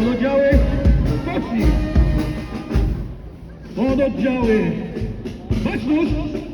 Pododdziały, skoczni! Pododdziały, baczność!